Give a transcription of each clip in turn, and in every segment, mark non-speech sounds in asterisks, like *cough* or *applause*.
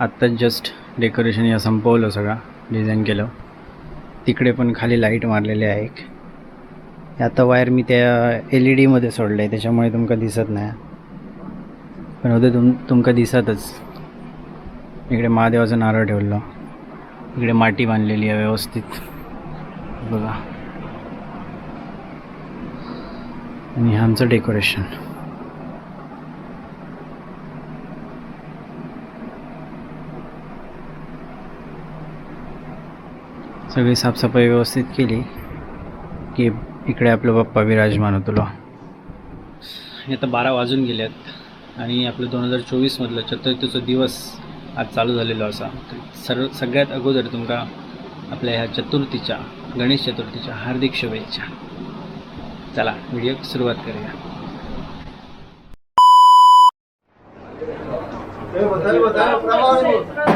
आत्ताच just decoration या संपवलं सगळं डिझाईन केलं. तिकडे पण खाली लाइट मारलेली आहे एक. आता वायर मी त्या एल ई डीमध्ये सोडलं आहे त्याच्यामुळे तुमका दिसत नाही. पण होते तुम तुमका दिसतच. इकडे महादेवाचं नारळ ठेवलं. इकडे माटी बांधलेली आहे व्यवस्थित. बघा. आणि हे आमचं डेकोरेशन सगळी साफसफाई व्यवस्थित केली की इकडे आपलं बाप्पा विराजमान होतो आता बारा वाजून गेल्यात आणि आपलं दोन हजार चोवीसमधलं चतुर्थीचा दिवस आज चालू झालेलो असा. तर सर्व सगळ्यात अगोदर तुमका आपल्या ह्या चतुर्थीच्या गणेश चतुर्थीच्या हार्दिक शुभेच्छा. चला व्हिडिओ सुरुवात करूया. आपल्या पार्टी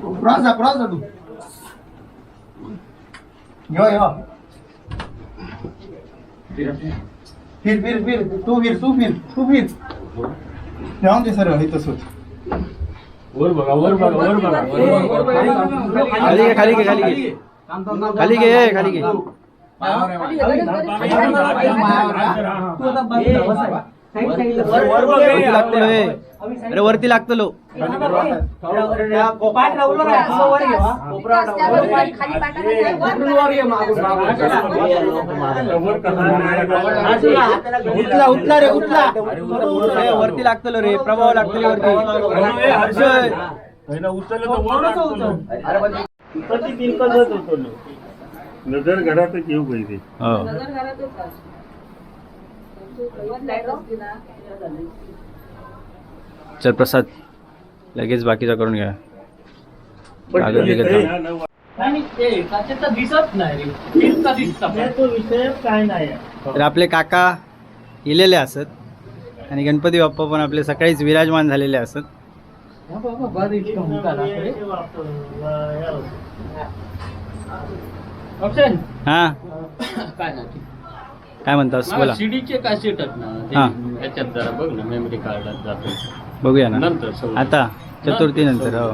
पुढं जा, पुढं जा तू. यो, यो. फिर फिर फिर तू फिर तू फिर तू फिर जाऊन दे सर हे तसंच वर बघा वर बघा वर बघा खाली घे खाली घे खाली घे खाली घे खाली घे अरे वरती लागतलो. उठला उठला रे उठला. वरती लागतलो रे प्रभाव लागतलो वरती. उचललं नजर घरातच येऊ पाहिजे. हो. चल प्रसाद लगेच बाकीचा करून घ्या. हे तर आपले काका इलेले असत आणि गणपती बाप्पा पण आपले सकाळीच विराजमान झालेले असत. हा *coughs* काय म्हणतास? बोला. सीडीचे कॅसेट आहेत ना हा. जरा बघ ना मेमरी कार्डात जातो. बघूया ना. नंतर. आता चतुर्थी नंतर हो.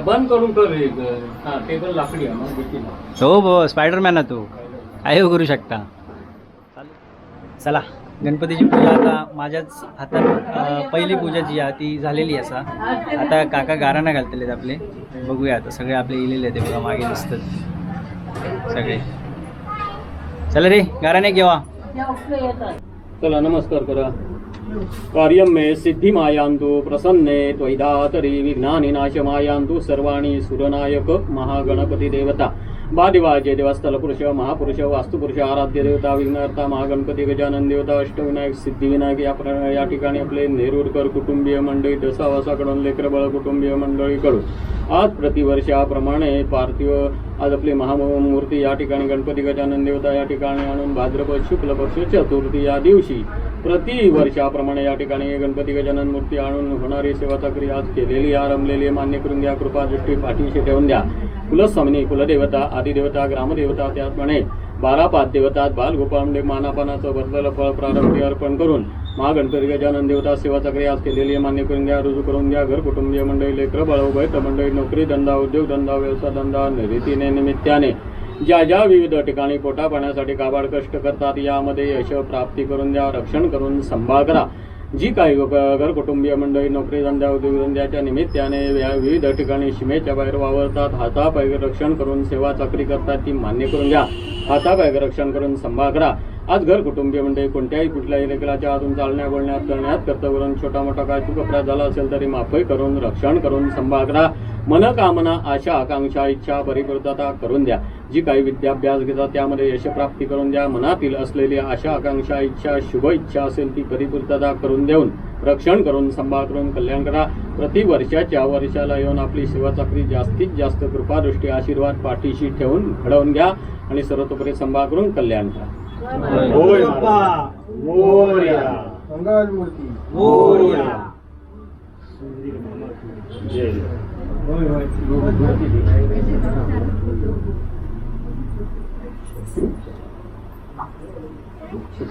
बंद करून कर हा टेबल लाकडी. हो हो स्पायडरमॅन आहे तू. काय करू शकता. चला. गणपतीची पूजा आता माझ्याच हातात पहिली पूजा जी आहे ती झालेली असा. आता काका गाराणा घालतलेत आपले. बघूया आता सगळे आपले इलेले ते बघा मागे दिसतात. सगळे. चला रे गाराणे घेवा. चला नमस्कार करा. कार्यं मे सिद्धिमायान्तु प्रसन्ने त्वैदातरी नाश मायांतु सर्वाणी सुरनायक महागणपती देवता वादिवाजे देवास्थल पुरुष महापुरुष वास्तुपुरुष आराध्य देवता विघ्नर्ता महागणपती गजानन देवता अष्टविनायक सिद्धिविनायक या प्र- या ठिकाणी आपले नेरूरकर कुटुंबीय मंडळी दसावासाकडून लेकरबळ कुटुंबीय मंडळीकडून. आज प्रतिवर्षाप्रमाणे पार्थिव आज आपली महामूर्ती या ठिकाणी गणपती गजानन देवता या ठिकाणी आणून भाद्रपद शुक्ल पक्ष चतुर्थी या दिवशी प्रति वर्षाप्रमाणे या ठिकाणी गणपती गजानन मूर्ती आणून होणारी सेवा चाकरी आज केलेली आरंभलेली मान्य करून द्या कृपा दृष्टी पाठीशी ठेवून द्या. कुलस्वामिनी कुलदेवता आदिदेवता ग्रामदेवता त्याचप्रमाणे बारा पाच देवतात बालगोपाळ मानापानाचं बदलेलं फळ प्रारंभी अर्पण करून महागणपती गजानन देवता सेवा चाकरी आज केलेली मान्य करून द्या रुजू करून द्या. घर कुटुंबीय मंडळी लेकर बाळ उभयत मंडळी नोकरी धंदा उद्योग धंदा व्यवसाय धंदा रीतीने निमित्ताने ज्या ज्या विविध ठिकाणी पोटा पाण्यासाठी काबाड कष्ट करतात यामध्ये यश प्राप्ती करून द्या रक्षण करून संभाळ करा. जी काही घर कुटुंबीय मंडळी नोकरी धंद्या उद्योगधंद्याच्या निमित्ताने या विविध ठिकाणी सीमेच्या बाहेर वावरतात. हातापाय रक्षण करून सेवा चाकरी करतात. ती मान्य करून घ्या. हातापाय रक्षण करून संभाळ करा. आज घर कुटुंबीय मंडळी कोणत्याही कुठल्याही लेकराच्या हातून चालण्या बोलण्यात करण्यात कर्तव्यवरून छोटा मोठा काय चूक अपराध झाला असेल तरी माफही करून रक्षण करून संभा करा. मनकामना आशा आकांक्षा इच्छा परिपूर्तता करून द्या. जी काही विद्याभ्यास घेतात त्यामध्ये यशप्राप्ती करून द्या. मनातील असलेली आशा आकांक्षा इच्छा शुभ इच्छा असेल ती परिपूर्तता करून देऊन रक्षण करून सांभाळ करून कल्याण करा. प्रति वर्षाच्या वर्षाला येऊन आपली सेवा चाकरी जास्तीत जास्त कृपादृष्टी आशीर्वाद पाठीशी ठेवून घडवून घ्या आणि सर्वतोपरी सांभाळ करून कल्याण करा. होय बाप्पा मोरया. मंगल मूर्ती मोरया जय गणपती बाप्पा मोरया वक्रतुंड महाकाय सूर्यकुंडी सहस्र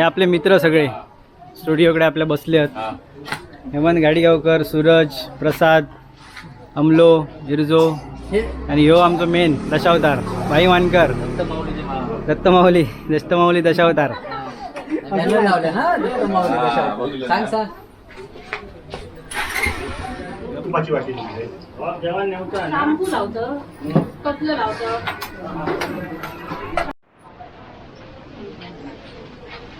हे आपले मित्र सगळे. स्टुडिओकडे आपल्या बसले आहेत. हेमंत गाडीगावकर सूरज प्रसाद अमलो जिरजो आणि ह्यो आमचो मेन दशावतार भाई मानकर दत्तमाऊली दत्तमाऊली दशावतार वाटी दिली आहे. जेवण नव्हतं ना शाम्पू लावतं कसलं लावतं तर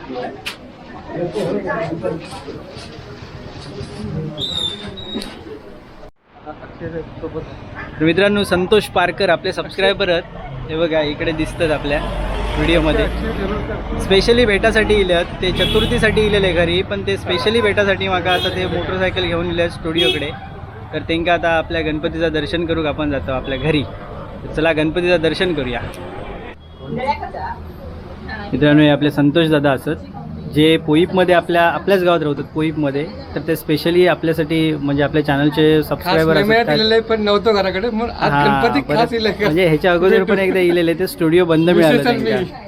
मित्रांनो संतोष पारकर आपले सबस्क्रायबर आहेत. हे बघा इकडे दिसतात आपल्या व्हिडिओमध्ये. स्पेशली भेटासाठी इल्यात ते चतुर्थीसाठी इलेले घरी पण ते स्पेशली भेटासाठी म्हाका आता ते मोटरसायकल घेऊन इले स्टुडिओकडे तर तेंका आता आपल्या गणपतीचं दर्शन करूक आपण जातो आपल्या घरी. चला गणपतीचं दर्शन करूया. मित्रांनो हे आपले संतोष दादा असत जे पोईपमध्ये आपल्या आपल्याच गावात राहतात पोईपमध्ये. तर ते स्पेशली आपल्यासाठी म्हणजे आपल्या चॅनलचे सबस्क्रायबर पण नव्हतो घराकडे म्हणजे ह्याच्या अगोदर पण एकदा इलेले ते स्टुडिओ बंद मिळालं.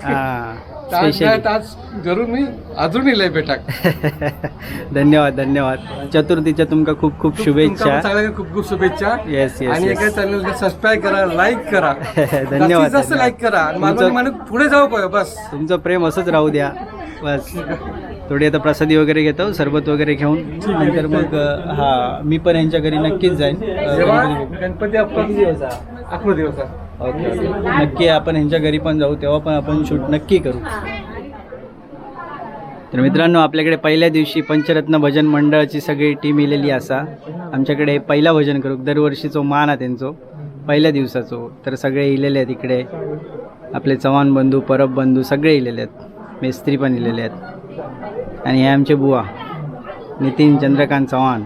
हा. स्पेशली. आज जरूर मी अजून इले बेटाक *laughs* धन्यवाद धन्यवाद. चतुर्थीच्या तुमका खूप खूप तुमका शुभेच्छा. पण सगळ्यांना खूप खूप शुभेच्छा. येस येस आणि एका चॅनल सबस्क्राईब करा लाईक करा. *laughs* धन्यवाद जास्तीत जास्त धन्यवाद. लाईक करा. आणि मानवाने तुमचं- माणूस पुढे जाऊ पाहिजे बस. तुमचं प्रेम असंच राहू द्या. बस. थोडी आता प्रसादी वगैरे घेतो सरबत वगैरे घेऊन. नंतर मग अ, हा मी पण यांच्या घरी नक्कीच जाईन. अ, जेव्हा गणपती- आपण दिवस ओके नक्की आपण ह्यांच्या घरी पण जाऊ तेव्हा पण आपण शूट नक्की करू. तर मित्रांनो आपल्याकडे पहिल्या दिवशी पंचरत्न भजन मंडळाची सगळी टीम इलेली असा. आमच्याकडे पहिला भजन करू. दरवर्षीचो मान आहे त्यांचो. पहिल्या दिवसाचो. तर सगळे इलेले आहेत इकडे. आपले चव्हाण बंधू परब बंधू सगळे इलेले आहेत. मेस्त्री पण इलेले आहेत. आणि हे आमचे बुवा नितीन चंद्रकांत चव्हाण.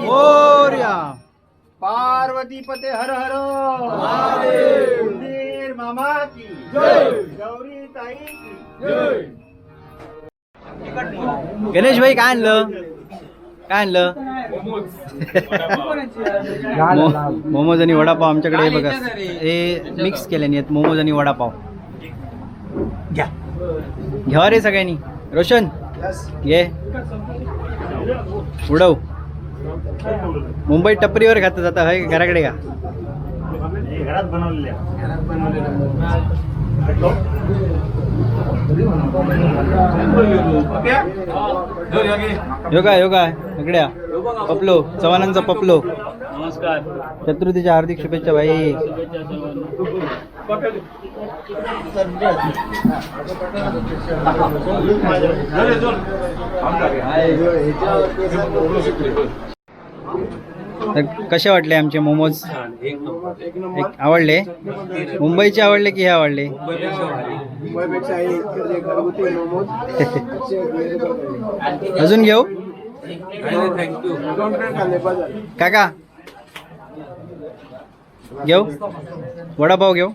मोरया पार्वती पते हर हर. महादेव. मामा की. जय. गौरी ताई की. गणेश भाई काय आणलं? काय आणलं? मोमोज आणि वडापाव आमच्याकडे हे बघा. हे मिक्स केल्याने आहेत. मोमोज आणि वडापाव. घ्या. घ्या रे सगळ्यांनी. रोशन घे. उडव. मुंबई टपरीवर खातं जाता होय घराकडे का? हे घरात बनवलेल्या. योगा योगा इकडे या. पपलो चव्हाणांचा पपलो. नमस्कार. चतुर्थीच्या हार्दिक शुभेच्छा भाई तर कसे वाटले आमचे मोमोज? एक आवडले? मुंबईचे आवडले की हे आवडले? हे *laughs* अजून घेऊ. काका? घेऊ? वडापाव घेऊ?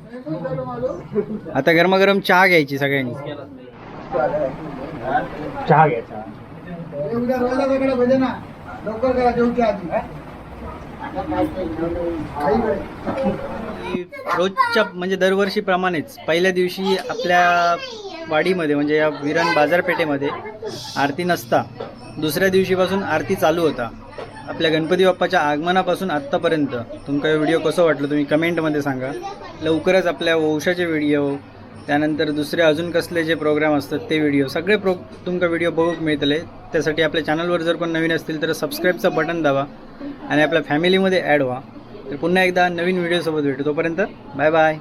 आता गरमागरम चहा घ्यायची सगळ्यांनी. चहा घ्यायचा. रोजच्या म्हणजे दरवर्षीप्रमाणेच पहिल्या दिवशी आपल्या वाडीमध्ये म्हणजे या विरण बाजारपेठेमध्ये आरती नसता. दुसऱ्या दिवशीपासून आरती चालू होता. आपल्या गणपती बाप्पाच्या आगमनापासून आत्तापर्यंत. तुमका व्हिडिओ कसं वाटलं तुम्ही कमेंटमध्ये सांगा. लवकरच आपल्या वंशाचे व्हिडिओ त्यानंतर दुसरे अजून कसले जे प्रोग्राम असतात ते व्हिडिओ सगळे प्रो तुमका व्हिडिओ बघूक मिळतले. त्यासाठी आपल्या चॅनलवर जर कोण नवीन असतील तर सबस्क्राईबचं बटन दाबा. आणि आपल्या फॅमिलीमध्ये ॲड व्हा. तर पुन्हा एकदा नवीन व्हिडिओसोबत भेटू. तोपर्यंत बाय बाय